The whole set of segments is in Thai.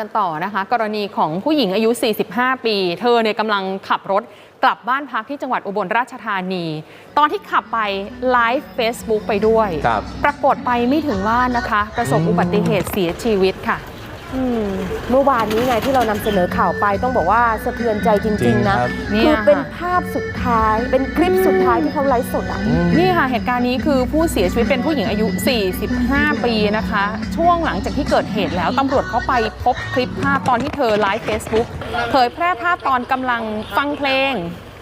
กันต่อนะคะ กรณีของผู้หญิงอายุ 45 ปี เธอเนี่ยกำลังขับรถกลับบ้านพักที่จังหวัดอุบลราชธานี ตอนที่ขับไปไลฟ์ Facebook ไปด้วยครับปรากฏไปไม่ถึงบ้านนะคะ ประสบอุบัติเหตุเสียชีวิตค่ะอืม เมื่อวานนี้ไงที่เรานำเสนอข่าวไปต้องบอกว่าสะเทือนใจจจริริงงๆ นะครับเนี่ยคือเป็นค่ะภาพสุดท้ายเป็นคลิปสุดท้ายที่เขาไลฟ์สดอะอืมนี่ค่ะเหตุการณ์นี้คือผู้เสียชีวิตเป็นผู้หญิงอายุ 45 ปีนะคะ ช่วงหลังจากที่เกิดเหตุแล้วตำรวจเขาไปพบคลิปภาพตอนที่เธอไลฟ์ Facebook เผยแพร่ภาพตอนกำลังฟังเพลง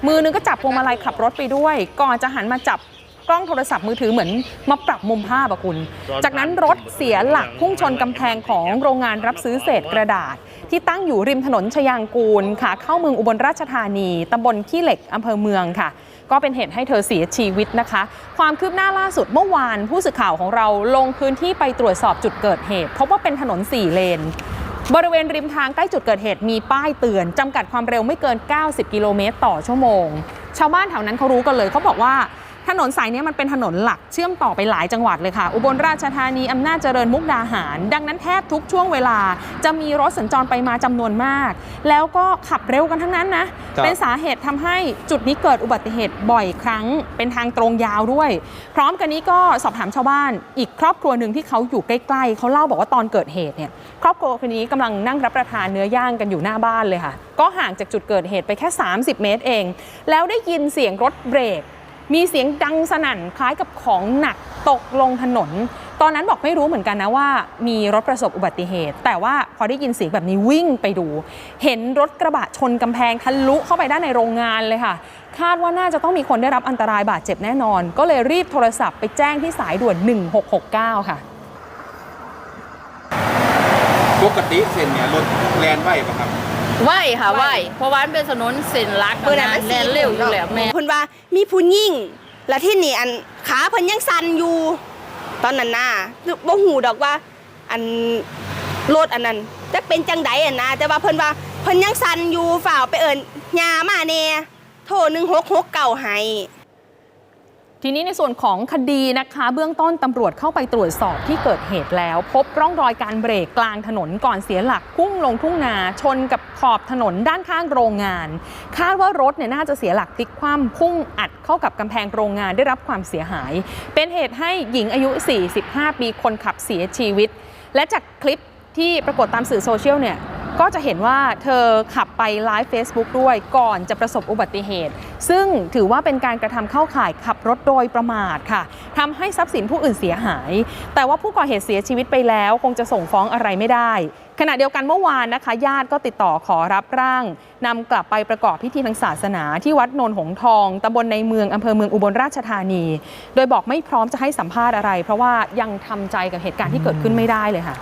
มือนึงก็จับพวงมาลัยขับรถไปด้วย ก่อนจะหันมาจับ กล้องโทรศัพท์มือถือเหมือนมาปรับมุมภาพอะคุณ จากนั้นรถเสียหลักพุ่งชนกำแพงของโรงงานรับซื้อเศษกระดาษ ที่ตั้งอยู่ริมถนนชยางกูลค่ะเข้าเมืองอุบลราชธานีตำบลขี้เหล็กอำเภอเมืองค่ะ ก็เป็นเหตุให้เธอเสียชีวิตนะคะ ความคืบหน้าล่าสุดเมื่อวานผู้สื่อข่าวของเราลงพื้นที่ไปตรวจสอบจุดเกิดเหตุพบว่าเป็นถนน4เลนบริเวณริมทางใกล้จุดเกิดเหตุมีป้ายเตือนจำกัดความเร็วไม่เกิน 90 กิโลเมตรต่อชั่วโมง ชาวบ้านแถวนั้นเขารู้กันเลยเขาบอกว่า ถนนสายนี้มันเป็นถนนหลักเชื่อมต่อไปหลายจังหวัดเลยค่ะ อุบลราชธานีอำนาจเจริญมุกดาหาร ดังนั้นแทบทุกช่วงเวลาจะมีรถสัญจรไปมาจำนวนมาก แล้วก็ขับเร็วกันทั้งนั้นนะครับเป็นสาเหตุทำให้จุดนี้เกิดอุบัติเหตุบ่อยครั้ง เป็นทางตรงยาวด้วย พร้อมกันนี้ก็สอบถามชาวบ้าน อีกครอบครัวหนึ่งที่เขาอยู่ใกล้ๆเขาเล่าบอกว่าตอนเกิดเหตุเนี่ยครอบครัวคนนี้กำลังนั่งรับประทานเนื้อย่างกันอยู่หน้าบ้านเลยค่ะ ก็ห่างจากจุดเกิดเหตุไปแค่ 30 เมตรเอง แล้วได้ยินเสียงรถเบรก มีเสียงดังสนั่นคล้ายกับของหนักตกลงถนน ตอนนั้นบอกไม่รู้เหมือนกันนะว่ามีรถประสบอุบัติเหตุ แต่ว่าพอได้ยินเสียงแบบนี้วิ่งไปดู เห็นรถกระบะชนกำแพงทะลุเข้าไปด้านในโรงงานเลยค่ะ คาดว่าน่าจะต้องมีคนได้รับอันตรายบาดเจ็บแน่นอน ก็เลยรีบโทรศัพท์ไปแจ้งที่สายด่วน 1669 ค่ะปกติเส้นเนี่ยรถแลนไหวปะครับ ไหวค่ะไหวเพราะว่ามันเป็นถนนเส้นหลักเมื่อนั้นนะมันแล่นเร็วอยู่แล้วแม่ เพิ่นว่ามีผู้หญิงและที่นี่อันขาเพิ่นยังสั่นอยู่ ตอนนั้นน่ะบ่หูดอกว่า อันรถอันนั้นจะเป็นจังไดอะนะแต่ว่าเพิ่นว่าเพิ่นยังสั่นอยู่ฝ่าวไปเอิ้นยามาแน่โทร1669ให้ ทีนี้ในส่วนของคดีนะคะ เบื้องต้นตำรวจเข้าไปตรวจสอบที่เกิดเหตุแล้ว พบร่องรอยการเบรกกลางถนนก่อนเสียหลักพุ่งลงทุ่งนาชนกับขอบถนนด้านข้างโรงงาน คาดว่ารถเนี่ยน่าจะเสียหลักพลิกคว่ำพุ่งอัดเข้ากับกำแพงโรงงานได้รับความเสียหาย เป็นเหตุให้หญิงอายุ 45 ปีคนขับเสียชีวิต และจากคลิปที่ปรากฏตามสื่อโซเชียลเนี่ย ก็จะเห็นว่าเธอขับไปไลฟ์ Facebook ด้วยก่อนจะประสบอุบัติเหตุ ซึ่งถือว่าเป็นการกระทำเข้าข่ายขับรถโดยประมาทค่ะทำให้ทรัพย์สินผู้อื่นเสียหาย แต่ว่าผู้ก่อเหตุเสียชีวิตไปแล้วคงจะส่งฟ้องอะไรไม่ได้ ขณะเดียวกันเมื่อวานนะคะ ญาติก็ติดต่อขอรับร่างนำกลับไปประกอบพิธีทางศาสนาที่วัดโนนหงทองตำบลในเมืองอำเภอเมืองอุบลราชธานี โดยบอกไม่พร้อมจะให้สัมภาษณ์อะไร เพราะว่ายังทำใจกับเหตุการณ์ที่เกิดขึ้นไม่ได้เลยค่ะ